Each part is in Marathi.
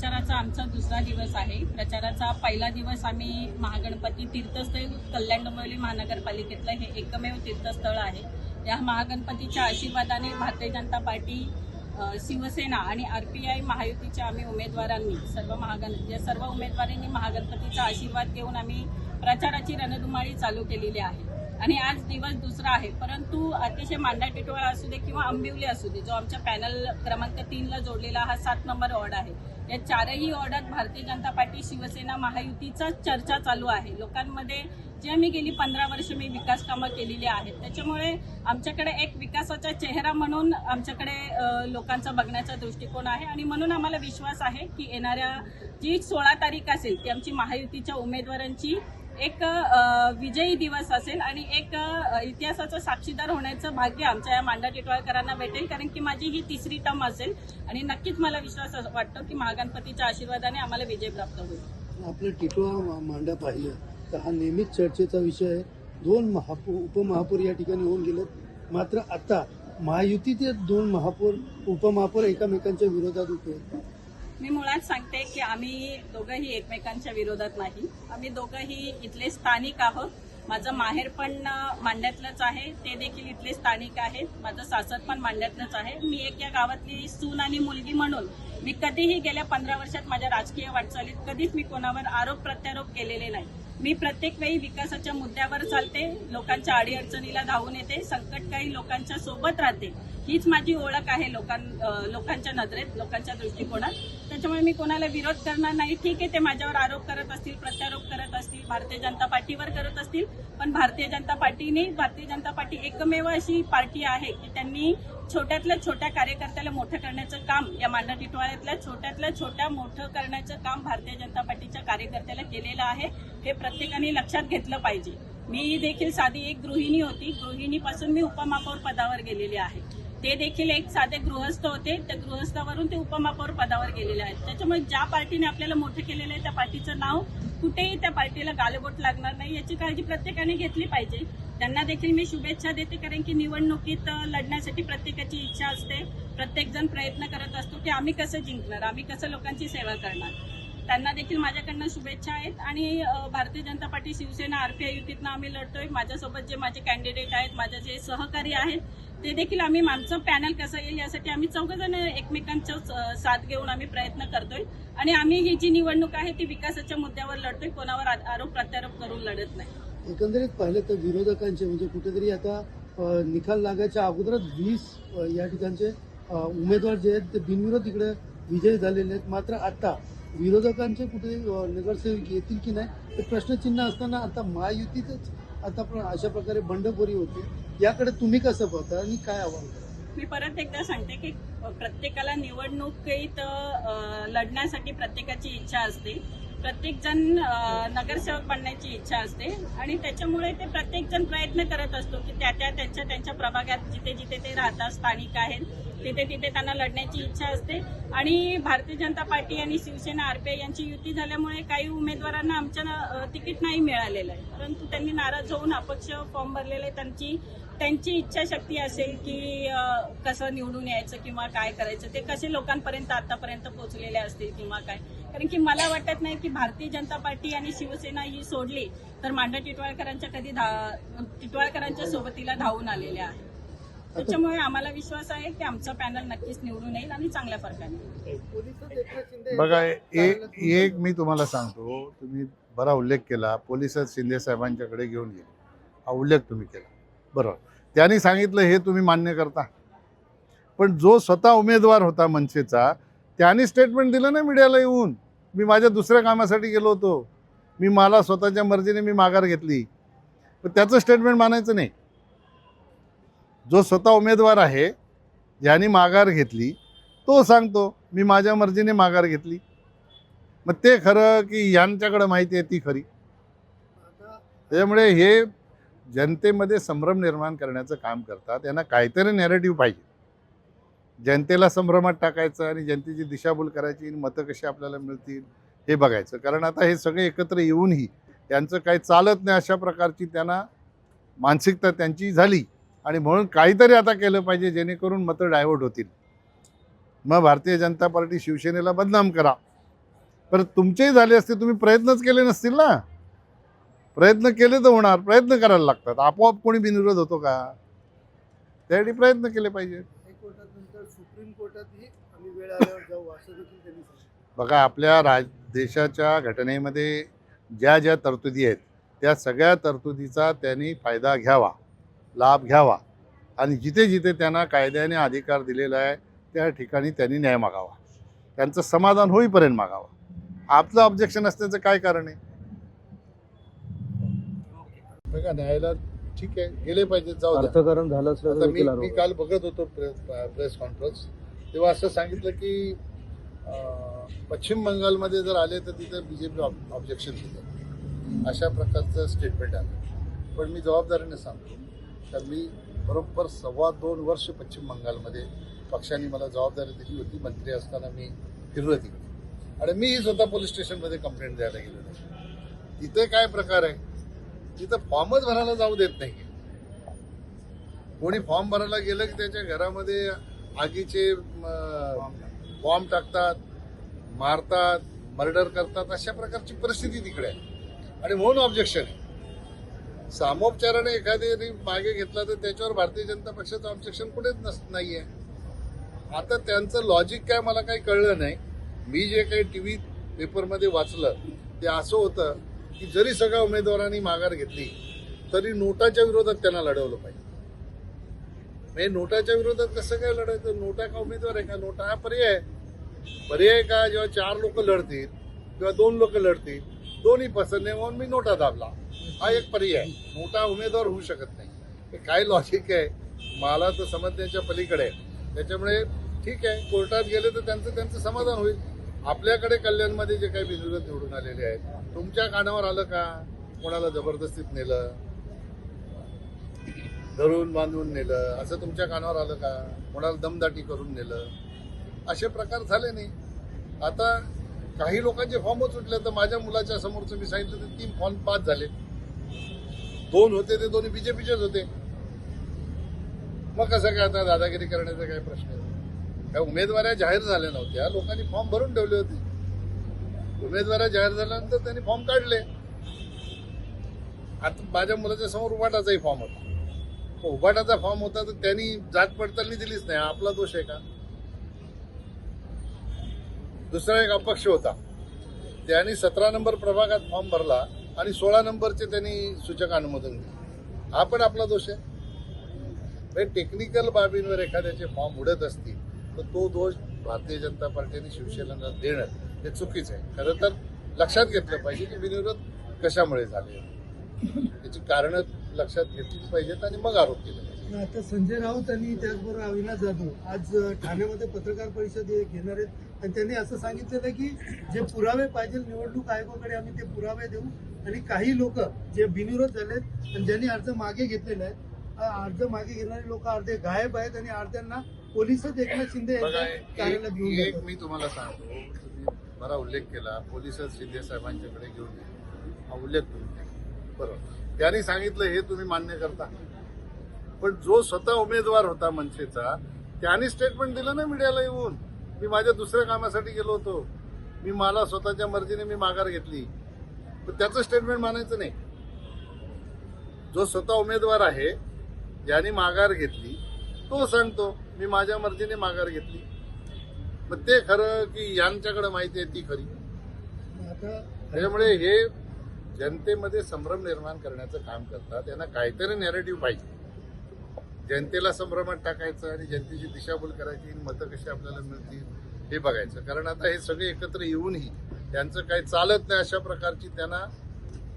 प्रचाराचा आमचा दुसरा दिवस आहे. प्रचाराचा पहिला दिवस आम्ही महागणपती तीर्थस्थळ कल्याण डोंबिवली महानगरपालिकेतलं हे एकमेव तीर्थस्थळ आहे. या महागणपतीच्या आशीर्वादाने भारतीय जनता पार्टी शिवसेना आणि आर पी आय महायुतीच्या आम्ही उमेदवारांनी सर्व महागण या सर्व उमेदवारांनी महागणपतीचा आशीर्वाद घेऊन आम्ही प्रचाराची रणधुमाळी चालू केलेली आहे. आणि आज दिवस दुसरा आहे. परंतु अतिशय मांडा टिटोळा असू दे किंवा आंबिवली असू दे जो आमच्या पॅनल क्रमांक तीनला जोडलेला हा सात नंबर वॉर्ड आहे. या चारही वॉर्डात भारतीय जनता पार्टी शिवसेना महायुतीचा चर्चा चालू आहे. लोकांमध्ये जे मी गेली पंधरा वर्ष मी विकास कामं केलेली आहेत. त्याच्यामुळे आमच्याकडे एक विकासाचा चेहरा म्हणून आमच्याकडे लोकांचा बघण्याचा दृष्टिकोन आहे. आणि म्हणून आम्हाला विश्वास आहे की येणाऱ्या जी सोळा तारीख असेल ती आमची महायुतीच्या उमेदवारांची एक विजयी दिवस असेल आणि एक इतिहासाचं साक्षीदार होण्याचं भाग्य आमच्या या मांडा टिटवाळकरांना भेटेल कारण की माझी ही तिसरी टर्म असेल आणि नक्कीच मला विश्वास वाटतो की महागणपतीच्या आशीर्वादाने आम्हाला विजय प्राप्त होईल. आपलं टिटवा मांडा पाहिलं. तर हा नेहमीच चर्चेचा विषय आहे. दोन महापौर उपमहापौर या ठिकाणी होऊन गेलेत. मात्र आता महायुतीचे दोन महापौर उपमहापौर एकमेकांच्या विरोधात उभे मी मुळात सांगते की आम्ही दोघंही एकमेकांच्या विरोधात नाही. आम्ही दोघंही इथले स्थानिक आहोत. माझं माहेर पण मांड्यातलंच आहे. ते देखील इथले स्थानिक आहेत. माझं सासर पण मांड्यातलंच आहे. मी एक या गावातली सून आणि मुलगी म्हणून मी कधीही गेल्या पंधरा वर्षात माझ्या राजकीय वाटचालीत कधीच मी कोणावर आरोप प्रत्यारोप केलेले नाही. मी प्रत्येक वेळी विकासाच्या मुद्द्यावर चालते लोकांच्या अडीअडचणीला धावून येते संकट काही लोकांच्या सोबत राहते हीच माझी ओळख आहे लोकां लोकांच्या नजरेत लोकांच्या दृष्टिकोनात. त्याच्यामुळे मी कोणाला विरोध करणार नाही. ठीक आहे ते माझ्यावर आरोप करत असतील प्रत्यारोप करत असतील भारतीय जनता पार्टीवर करत असतील पण भारतीय जनता पार्टीने भारतीय जनता पार्टी एकमेव अशी पार्टी आहे की त्यांनी छोट्यातल्या छोट्या कार्यकर्त्याला मोठं करण्याचं काम या मांडा टिटवाळ्यातल्या छोट्यातल्या छोट्या मोठं करण्याचं काम भारतीय जनता पार्टीच्या कार्यकर्त्याला केलेलं आहे. हे प्रत्येकाने लक्षात घेतलं पाहिजे. मी देखील साधी एक गृहिणी होती. गृहिणीपासून मी उपमहापौर पदावर गेलेली आहे. ते देखील एक साधे गृहस्थ होते. त्या गृहस्थावरून ते उपमहापौर पदावर गेलेले आहेत. त्याच्यामुळे ज्या पार्टीने आपल्याला मोठं केलेलं आहे त्या पार्टीचं नाव कुठेही त्या पार्टीला गालबोट लागणार नाही. याची काळजी प्रत्येकाने घेतली पाहिजे. त्यांना देखील मी शुभेच्छा देते कारण की निवडणुकीत लढण्यासाठी प्रत्येकाची इच्छा असते. प्रत्येकजण प्रयत्न करत असतो की आम्ही कसं जिंकणार आम्ही कसं लोकांची सेवा करणार. त्यांना देखील माझ्याकडनं शुभेच्छा आहेत. आणि भारतीय जनता पार्टी शिवसेना आरपीआय युतीतनं आम्ही लढतोय. माझ्यासोबत जे माझे कॅन्डिडेट आहेत माझे जे सहकारी आहेत ते देखील आम्ही आमचं पॅनल कसं येईल यासाठी आम्ही चौघजण एकमेकांचा साथ घेऊन आम्ही प्रयत्न करतोय. आणि आम्ही ही जी निवडणूक आहे ती विकासाच्या मुद्द्यावर लढतोय. कोणावर आ- आरोप प्रत्यारोप करून लढत नाही. एकंदरीत पाहिलं तर विरोधकांचे म्हणजे कुठेतरी आता निकाल लागायच्या अगोदरच वीस या ठिकाणचे उमेदवार जे आहेत ते बिनविरोध इकडे विजयी झालेले आहेत. मात्र आता विरोधकांचे कुठे नगरसेवक येतील की नाही ते प्रश्नचिन्ह असताना आता महायुतीतच आता पण अशा प्रकारे बंडखोरी होते. याकडे तुम्ही कसं पाहता आणि काय आव्हान मी परत एकदा सांगते की प्रत्येकाला निवडणुकीत लढण्यासाठी प्रत्येकाची इच्छा असते. प्रत्येक जण नगरसेवक बनण्याची इच्छा असते आणि त्याच्यामुळे ते प्रत्येक जण प्रयत्न करत असतो की त्या त्या त्यांच्या त्यांच्या प्रभागात जिथे जिथे ते राहतात स्थानिक आहेत. तिथे तिथे त्यांना लढण्याची इच्छा असते. आणि भारतीय जनता पार्टी आणि शिवसेना आरपीआय यांची युती झाल्यामुळे काही उमेदवारांना आमच्या तिकीट नाही मिळालेलं आहे. परंतु त्यांनी नाराज होऊन अपक्ष फॉर्म भरलेले आहे. त्यांची त्यांची इच्छाशक्ती असेल की कसं निवडून यायचं किंवा काय करायचं ते कसे लोकांपर्यंत आतापर्यंत पोहोचलेले असतील किंवा काय. कारण की मला वाटत नाही की भारतीय जनता पार्टी आणि शिवसेना ही सोडली तर मांडा टिटवाळकरांच्या कधी धा टिटवाळकरांच्या सोबतीला धावून आलेल्या आहे त्याच्यामुळे आम्हाला विश्वास आहे की आमचं पॅनल नक्कीच निवडून येईल आणि चांगल्या फरकाने बघा एक एक मी तुम्हाला सांगतो तुम्ही बरा उल्लेख केला पोलीस शिंदे साहेबांच्याकडे घेऊन गेले. हा उल्लेख तुम्ही केला. बरोबर. त्यांनी सांगितलं हे तुम्ही मान्य करता. पण जो स्वतः उमेदवार होता मनसेचा त्यांनी स्टेटमेंट दिलं ना मीडियाला येऊन. मी माझ्या दुसऱ्या कामासाठी गेलो होतो. मी मला स्वतःच्या मर्जीने मी माघार घेतली. पण त्याचं स्टेटमेंट मानायचं नाही. जो स्वतः उमेदवार आहे ज्यांनी माघार घेतली तो सांगतो मी माझ्या मर्जीने माघार घेतली. मग ते खरं की यांच्याकडं माहिती आहे ती खरी. त्याच्यामुळे हे जनतेमध्ये संभ्रम निर्माण करण्याचं काम करतात. यांना काहीतरी नॅरेटिव्ह पाहिजे. जनतेला संभ्रमात टाकायचं आणि जनतेची दिशाभूल करायची आणि मतं कशी आपल्याला मिळतील हे बघायचं. कारण आता हे सगळे एकत्र येऊनही त्यांचं काही चालत नाही अशा प्रकारची त्यांना मानसिकता त्यांची झाली. आणि म्हणून काहीतरी आता केलं पाहिजे जेणेकरून मतं डायव्हर्ट होतील. मग भारतीय जनता पार्टी शिवसेनेला बदनाम करा. परत तुमचेही झाले असते तुम्ही प्रयत्नच केले नसतील ना? प्रयत्न केले तर होणार प्रयत्न करायला लागतात. आपोआप कोणी बिनविरोध होतो का? त्यासाठी प्रयत्न केले पाहिजे. बघा आपल्या राज देशाच्या घटनेमध्ये ज्या ज्या तरतुदी आहेत त्या सगळ्या तरतुदीचा त्यांनी फायदा घ्यावा. लाभ घ्यावा. आणि जिथे जिथे त्यांना कायद्याने अधिकार दिलेला आहे त्या ठिकाणी त्यांनी न्याय मागावा. त्यांचं समाधान होईपर्यंत मागावा. आपलं ऑब्जेक्शन असण्याचं काय कारण आहे? बघा न्यायालयात ठीक आहे गेले पाहिजे जाऊ. अर्थकारण झालं मी मी काल बघत होतो प्रेस प्रेस कॉन्फरन्स. तेव्हा असं सांगितलं की पश्चिम बंगालमध्ये जर आले तर तिथे बीजेपी ऑब्जेक्शन दिलं अशा प्रकारचं स्टेटमेंट आलं. पण मी जबाबदारीने सांगतो. तर मी बरोबर सव्वा दोन वर्ष पश्चिम बंगालमध्ये. पक्षाने मला जबाबदारी दिली होती मंत्री असताना मी फिरलो तिकडे. आणि मीही स्वतः पोलीस स्टेशनमध्ये कंप्लेंट द्यायला गेलो नाही तिथे काय प्रकार आहे? तिथं फॉर्मच भरायला जाऊ देत नाही. कोणी फॉर्म भरायला गेलं की त्याच्या घरामध्ये आगीचे फॉर्म टाकतात मारतात मर्डर करतात अशा प्रकारची परिस्थिती तिकडे आहे. आणि म्हणून ऑब्जेक्शन आहे. सामोपचाराने एखाद्याने मागे घेतला तर त्याच्यावर भारतीय जनता पक्षाचं ऑब्जेक्शन कुठेच नस नाहीये. आता त्यांचं लॉजिक काय मला काही कळलं नाही. मी जे काही टी व्ही पेपरमध्ये वाचलं ते असं होतं की जरी सगळ्या उमेदवारांनी माघार घेतली तरी नोटाच्या विरोधात त्यांना लढवलं पाहिजे. म्हणजे नोटाच्या विरोधात कसं काय लढायचं? नोटा का उमेदवार आहे का? नोटा हा पर्याय पर्याय का? जेव्हा चार लोक लढतील किंवा दोन लोक लढतील दोन्ही पसंत नाही म्हणून मी नोटा दाबला. हा एक पर्याय मोठा उमेदवार होऊ शकत नाही. हे काय लॉजिक आहे? मला तर समजण्याच्या पलीकडे आहे. त्याच्यामुळे ठीक आहे कोर्टात गेले तर त्यांचं त्यांचं समाधान होईल. आपल्याकडे कल्याणमध्ये जे काही बिनविरोध निवडून आलेले आहेत तुमच्या कानावर आलं का? कोणाला जबरदस्तीत नेलं? धरून बांधून नेलं? असं तुमच्या कानावर आलं का? कोणाला दमदाटी करून नेलं? असे प्रकार झाले नाही. आता काही लोकांचे फॉर्मच सुटले तर माझ्या मुलाच्या समोरचं मी सांगितलं तर तीन फॉर्म पास झाले दोन होते ते दोन्ही बीजेपीचेच होते. मग कसं काय आता दादागिरी करण्याचा काय प्रश्न आहे? त्या उमेदवाऱ्या जाहीर झाल्या नव्हत्या लोकांनी फॉर्म भरून ठेवले होते. उमेदवाऱ्या जाहीर झाल्यानंतर त्यांनी फॉर्म काढले. आता माझ्या मुलाच्या समोर उभाटाचाही फॉर्म होता. उभाटाचा फॉर्म होता तर त्यांनी जात पडताळणी दिलीच नाही. हा आपला दोष आहे का? दुसरा एक अपक्ष होता. त्यांनी सतरा नंबर प्रभागात फॉर्म भरला. आणि सोळा नंबरचे त्यांनी सूचक अनुमोदन दिले. हा पण आपला दोष आहे. म्हणजे टेक्निकल बाबींवर एखाद्याचे फॉर्म उडत असतील तर तो दोष भारतीय जनता पार्टीने शिवसेनेला देणं हे चुकीचं आहे. खरं तर लक्षात घेतलं पाहिजे की विनिरोध कशामुळे झाले. त्याची कारणं लक्षात घेतलीच पाहिजेत आणि मग आरोप केले पाहिजे आता संजय राऊत आणि त्याचबरोबर अविनाश जाधव आज ठाण्यामध्ये पत्रकार परिषद हे घेणार आहेत. आणि त्यांनी असं सांगितलेलं की जे पुरावे पाहिजे निवडणूक आयोगाकडे आम्ही ते पुरावे देऊ. आणि काही लोक जे बिनविरोध झालेत आणि ज्यांनी अर्ज मागे घेतलेले आहेत अर्ज मागे घेणारे लोक अर्धे गायब आहेत आणि अर्ध्यांना पोलिसच एकनाथ शिंदे यांच्या. मी तुम्हाला सांगतो. बरा उल्लेख केला. पोलिसच शिंदे साहेबांच्याकडे घेऊन हा उल्लेख तुम्ही केला. बरोबर. त्यांनी सांगितलं हे तुम्ही मान्य करता. पण जो स्वतः उमेदवार होता मनसेचा त्याने स्टेटमेंट दिलं ना मीडियाला येऊन. मी माझ्या दुसऱ्या कामासाठी गेलो होतो. मी मला स्वतःच्या मर्जीने मी माघार घेतली. पण त्याचं स्टेटमेंट मानायचं नाही. जो स्वतः उमेदवार आहे ज्याने माघार घेतली तो सांगतो मी माझ्या मर्जीने माघार घेतली. मग ते खरं की यांच्याकडे माहिती आहे ती खरी. आता त्याच्यामुळे हे जनतेमध्ये संभ्रम निर्माण करण्याचं काम करतात. त्यांना काहीतरी नॅरेटिव्ह पाहिजे. जनतेला संभ्रमात टाकायचं आणि जनतेची दिशाभूल करायची मतं कशी आपल्याला मिळतील हे बघायचं. कारण आता हे सगळे एकत्र येऊनही त्यांचं काही चालत नाही अशा प्रकारची त्यांना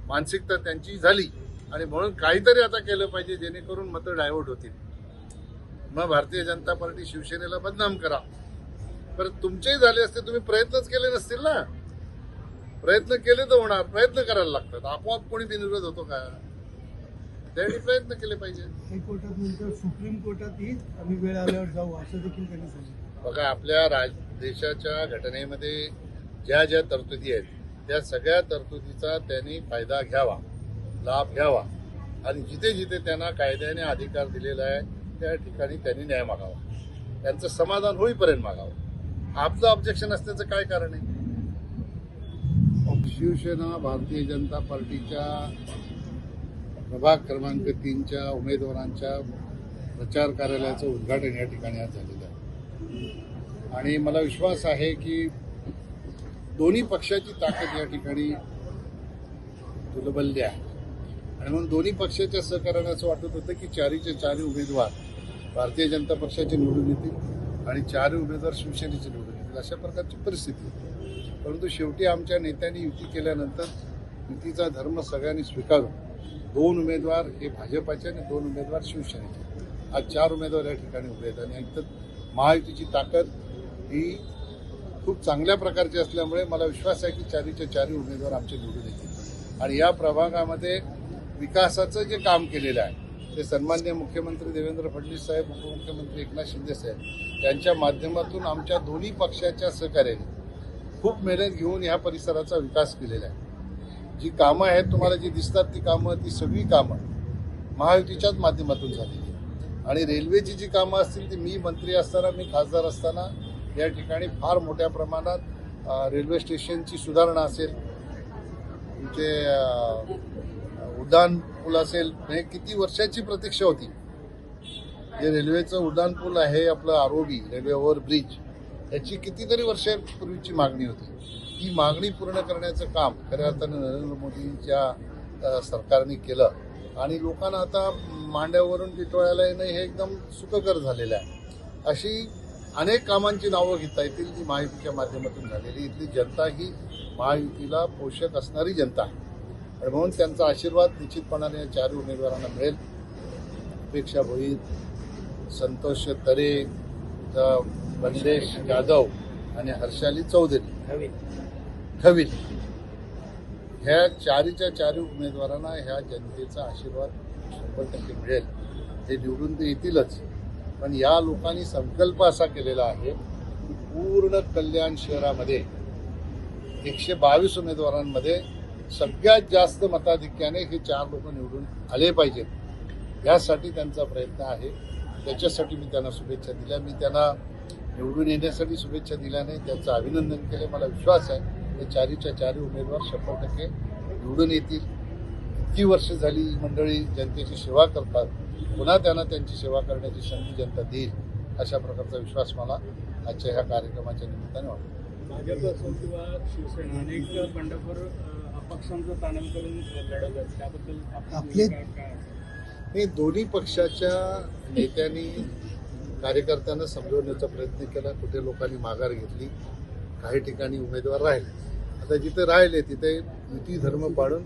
मानसिकता त्यांची झाली. आणि म्हणून काहीतरी आता केलं पाहिजे जेणेकरून मतं डायव्हर्ट होतील. मग भारतीय जनता पार्टी शिवसेनेला बदनाम करा. परत तुमचेही झाले असते तुम्ही प्रयत्नच केले नसतील ना? प्रयत्न केले तर होणार प्रयत्न करायला लागतात. आपोआप कोणी बिनविरोध होतो का? त्यासाठी प्रयत्न केले पाहिजे. हायकोर्टात नंतर सुप्रीम कोर्टातही आम्ही वेळ आल्यावर जाऊ असं देखील त्यांनी सांगितलं. बघा आपल्या राज देशाच्या घटनेमध्ये ज्या ज्या तरतुदी आहेत त्या सगळ्या तरतुदीचा त्यांनी फायदा घ्यावा लाभ घ्यावा. आणि जिथे जिथे त्यांना कायद्याने अधिकार दिलेला आहे त्या ठिकाणी त्यांनी न्याय मागावा. त्यांचं समाधान होईपर्यंत मागावं. आपलं ऑब्जेक्शन असण्याचं काय कारण आहे? शिवसेना भारतीय जनता पार्टीच्या प्रभाग क्रमांक तीनच्या उमेदवारांच्या प्रचार कार्यालयाचं उद्घाटन या ठिकाणी आज झालेलं आहे. आणि मला विश्वास आहे की दोन्ही पक्षाची ताकद या ठिकाणी दुलबलली आहे. आणि म्हणून दोन्ही पक्षाच्या सहकार्यानं असं वाटत होतं की चारीचे चारी उमेदवार भारतीय जनता पक्षाचे निवडून येतील आणि चारही उमेदवार शिवसेनेचे निवडून येतील अशा प्रकारची परिस्थिती होती. परंतु शेवटी आमच्या नेत्यांनी युती केल्यानंतर युतीचा धर्म सगळ्यांनी स्वीकारून दोन उमेदवार हे भाजपाचे आणि दोन उमेदवार शिवसेनेचे. आज चार उमेदवार या ठिकाणी उभे आहेत. आणि एकतर महायुतीची ताकद ही खूप चांगल्या प्रकारची असल्यामुळे मला विश्वास आहे की चारीच्या चारी उमेदवार आमचे निवडून येतील. आणि या प्रभागामध्ये विकासाचं जे काम केलेलं आहे ते सन्मान्य मुख्यमंत्री देवेंद्र फडणवीस साहेब उपमुख्यमंत्री एकनाथ शिंदे साहेब यांच्या माध्यमातून आमच्या दोन्ही पक्षाच्या सहकार्याने खूप मेहनत घेऊन ह्या परिसराचा विकास केलेला आहे. जी कामं आहेत तुम्हाला जी दिसतात ती कामं ती सगळी कामं महायुतीच्याच माध्यमातून झालेली आहे आणि रेल्वेची जी कामं असतील ती मी मंत्री असताना मी खासदार असताना या ठिकाणी फार मोठ्या प्रमाणात रेल्वे स्टेशनची सुधारणा असेल तुमचे उड्डाण पूल असेल हे किती वर्षाची प्रतीक्षा होती? जे रेल्वेचं उड्डाण पूल आहे आपलं आरोबी रेल्वे ओव्हर ब्रिज याची कितीतरी वर्षापूर्वीची मागणी होती. ही मागणी पूर्ण करण्याचं काम खऱ्या अर्थानं नरेंद्र मोदींच्या सरकारने केलं. आणि लोकांना आता मांड्यावरून टिटोळ्याला येणं हे एकदम सुखकर झालेलं आहे. अशी अनेक कामांची नावं घेता येतील जी महायुतीच्या माध्यमातून झालेली. इथली जनता ही महायुतीला पोषक असणारी जनता आहे. आणि म्हणून त्यांचा आशीर्वाद निश्चितपणाने या चारही उमेदवारांना मिळेल. अपेक्षा भोईर संतोष तरे बंदेश जाधव आणि हर्षाली चौधरी. ठविल ह्या चारीच्या चारी उमेदवारांना ह्या जनतेचा आशीर्वाद शंभर टक्के मिळेल. ते निवडून ते येतीलच. पण या लोकांनी संकल्प असा केलेला आहे की पूर्ण कल्याण शहरामध्ये एकशे बावीस उमेदवारांमध्ये सगळ्यात जास्त मताधिक्याने हे चार लोक निवडून आले पाहिजेत. यासाठी त्यांचा प्रयत्न आहे. त्याच्यासाठी मी त्यांना शुभेच्छा दिल्या. मी त्यांना निवडून येण्यासाठी शुभेच्छा दिल्याने त्यांचं अभिनंदन केले. मला विश्वास आहे. हे चारीच्या चारी उमेदवार शंभर टक्के निवडून येतील. इतकी वर्ष झाली ही मंडळी जनतेची सेवा करतात. पुन्हा त्यांना त्यांची सेवा करण्याची संधी जनता देईल अशा प्रकारचा विश्वास मला आजच्या ह्या कार्यक्रमाच्या निमित्ताने वाटतो. भाजप असो किंवा शिवसेना अनेक बंडखोर अ, अपक्षांचं ताणन करून लढत आहेत त्याबद्दल आपली आपले- भूमिका काय असेल? हे दोन्ही पक्षाच्या नेत्यांनी कार्यकर्त्यांना समजवण्याचा प्रयत्न केला. कुठे लोकांनी माघार घेतली काही ठिकाणी उमेदवार राहिले. आता जिथे राहिले तिथे युती धर्म पाळून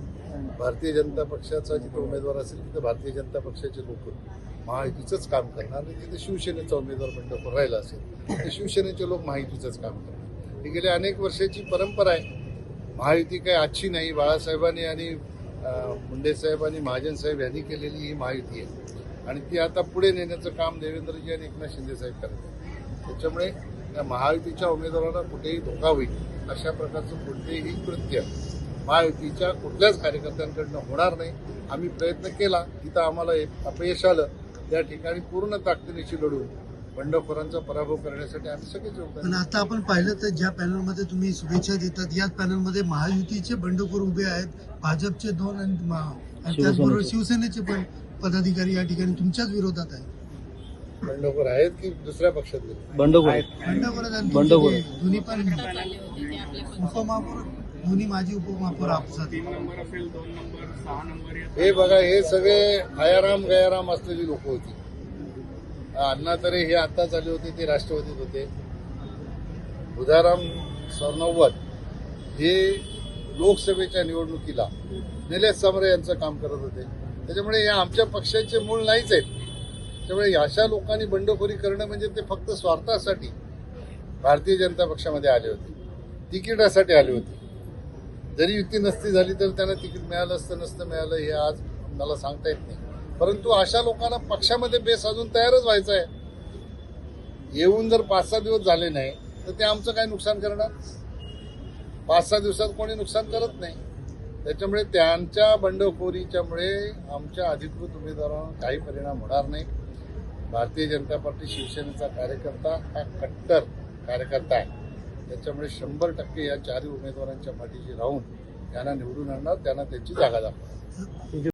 भारतीय जनता पक्षाचा जिथे उमेदवार असेल तिथे भारतीय जनता पक्षाचे लोक महायुतीचंच काम करणार आणि जिथे शिवसेनेचा उमेदवार मंडप राहिला असेल तर शिवसेनेचे लोक महायुतीचंच काम करणार. ही गेल्या अनेक वर्षाची परंपरा आहे. महायुती काही आजची नाही बाळासाहेबांनी आणि अं, मुंडे साहेब आणि महाजन साहेब यांनी केलेली ही महायुती आहे. आणि ती आता पुढे नेण्याचं काम देवेंद्रजी आणि एकनाथ शिंदे साहेब करत आहेत. त्याच्यामुळे त्या महायुतीच्या उमेदवारांना कुठेही धोका होईल. अशा प्रकारचं कोणतेही कृत्य महायुतीच्या कुठल्याच कार्यकर्त्यांकडनं होणार नाही. आम्ही प्रयत्न केला. तिथं आम्हाला एक अपयश आलं. त्या ठिकाणी पूर्ण ताकदीनिशी लढून बंडखोरांचा पराभव करण्यासाठी आम्ही सगळेच पण आता आपण पाहिलं तर ज्या पॅनलमध्ये तुम्ही शुभेच्छा देतात याच पॅनलमध्ये महायुतीचे बंडखोर उभे आहेत. भाजपचे दोन आणि त्याचबरोबर शिवसेनेचे पण पदाधिकारी या ठिकाणी तुमच्याच विरोधात आहेत. बंडखोर आहेत की दुसऱ्या पक्षात गेले? बंडखोर आहेत. बंडखोर. दोन्ही पण उपमहापौर दोन्ही माजी उपमहापौर आपसात. तीन नंबर असेल दोन नंबर सहा नंबर या हे बघा हे सगळे आयाराम गयाराम असलेली लोक होती. अण्णा तरे हे आताच आले होते ते राष्ट्रवादीत होते. उदाराम सरनव्वद. हे लोकसभेच्या निवडणुकीला निलेश समरे यांचं काम करत होते. त्याच्यामुळे हे आमच्या पक्षाचे मूळ नाहीच आहेत. त्यामुळे अशा लोकांनी बंडखोरी करणं म्हणजे ते फक्त स्वार्थासाठी भारतीय जनता पक्षामध्ये आले होते. तिकिटासाठी आले होते. जरी युती नसती झाली तर त्यांना तिकीट मिळालं असतं नसतं मिळालं हे आज मला सांगता येत नाही. परंतु अशा लोकांना पक्षामध्ये बेस अजून तयारच व्हायचं आहे. येऊन जर पाच सहा दिवस झाले नाही तर ते आमचं काय नुकसान करणार? पाच सहा दिवसात कोणी नुकसान करत नाही. त्याच्यामुळे त्यांच्या बंडखोरीच्यामुळे आमच्या अधिकृत उमेदवारांवर काही परिणाम होणार नाही. भारतीय जनता पार्टी शिवसेनेचा कार्यकर्ता हा कट्टर कार्यकर्ता आहे. त्याच्यामुळे शंभर टक्के या चारही उमेदवारांच्या पाठीशी राहून त्यांना निवडून आणणार त्यांना त्यांची जागा दाखवणार.